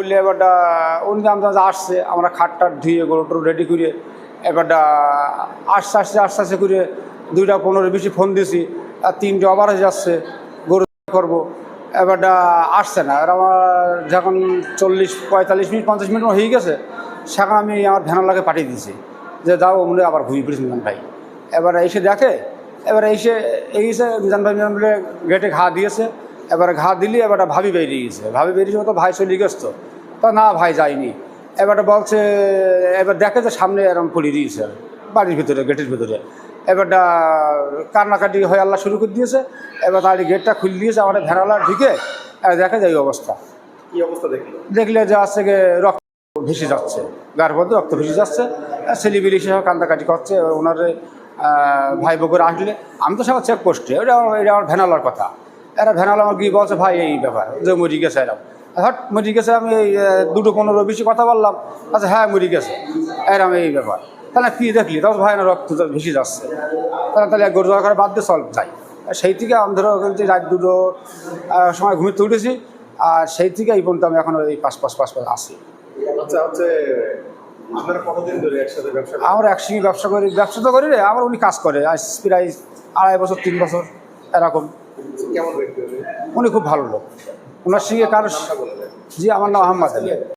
বললে এবারটা আমরা আসছে, আমরা খাট টাট ধুয়ে গরু টরু রেডি করে এবারটা আসতে আসতে আস্তে আস্তে করে দুইটা পনেরো বেশি ফোন দিয়েছি আর তিনটে আবার হয়ে যাচ্ছে, গরু করব। এবারটা আসছে না, আর আমার যখন চল্লিশ, পঁয়তাল্লিশ মিনিট, পঞ্চাশ মিনিট হয়ে গেছে, সেখানে আমি আমার ভ্যানালাকে পাঠিয়ে দিয়েছি, যে যাও মনে আবার ঘুরিয়ে ফিরেছি মিজান ভাই। এবার এসে দেখে, এবার এসে এসে মিজান ভাই মিজান বলে গেটে ঘা দিয়েছে, এবার ঘা দিলি এবার ভাবি বেরিয়ে গেছে। ভাবি বেরিয়েছে তো ভাই চলে গেছে তো। তা না ভাই যায়নি এবারটা বলছে এবার দেখে যে সামনে এরকম পড়িয়ে দিয়েছে বাড়ির ভিতরে গেটের ভিতরে। এবারটা কান্নাকাটি হয়ে আল্লাহ শুরু করে দিয়েছে। এবার তার গেটটা খুলে দিয়েছে আমাদের ভেড়ালা ঢুকে এবার দেখে যে এই অবস্থা। কি অবস্থা দেখল? দেখলে যে আছে গিয়ে রক্ত ভেসে যাচ্ছে গার মধ্যে রক্ত ভেসে যাচ্ছে। ছেলেবিলি সহ কান্দাকাটি করছে এবার ওনার ভাই বকুর আসলে। আমি তো সব চেক পোস্টে ওটা আমার- এটা আমার ভ্যানালার কথা। এরা ভ্যানালা আমার গিয়ে বলছে ভাই এই ব্যাপার যে মরি গেছে এরকম হট মরি গেছে আমি দুটো পনেরো বেশি কথা বললাম। আচ্ছা হ্যাঁ মরি গেছে। এরম এই ব্যাপার। তাহলে কি দেখলি? তখন ভাই না রক্ত ভেসে যাচ্ছে। তাহলে তাহলে গরু দরকার করে বাদ দিয়ে চল যাই। সেই থেকে আমি ধরো কিন্তু রাত দুটো সময় ঘুমিতে উঠেছি। আর সেই থেকে এই পর্যন্ত আমি এখন এই পাঁচ পাঁচ পাঁচ পাঁচ আসি আচ্ছা হচ্ছে ব্যবসা আমরা একসঙ্গে ব্যবসা করি ব্যবসা তো করি রে আমার উনি কাজ করে আজ প্রায় আড়াই বছর তিন বছর এরকম। কেমন ব্যক্তি উনি? খুব ভালো লোক। ওনার সঙ্গে কারও জি আমার নাম আহম্মদ আলী।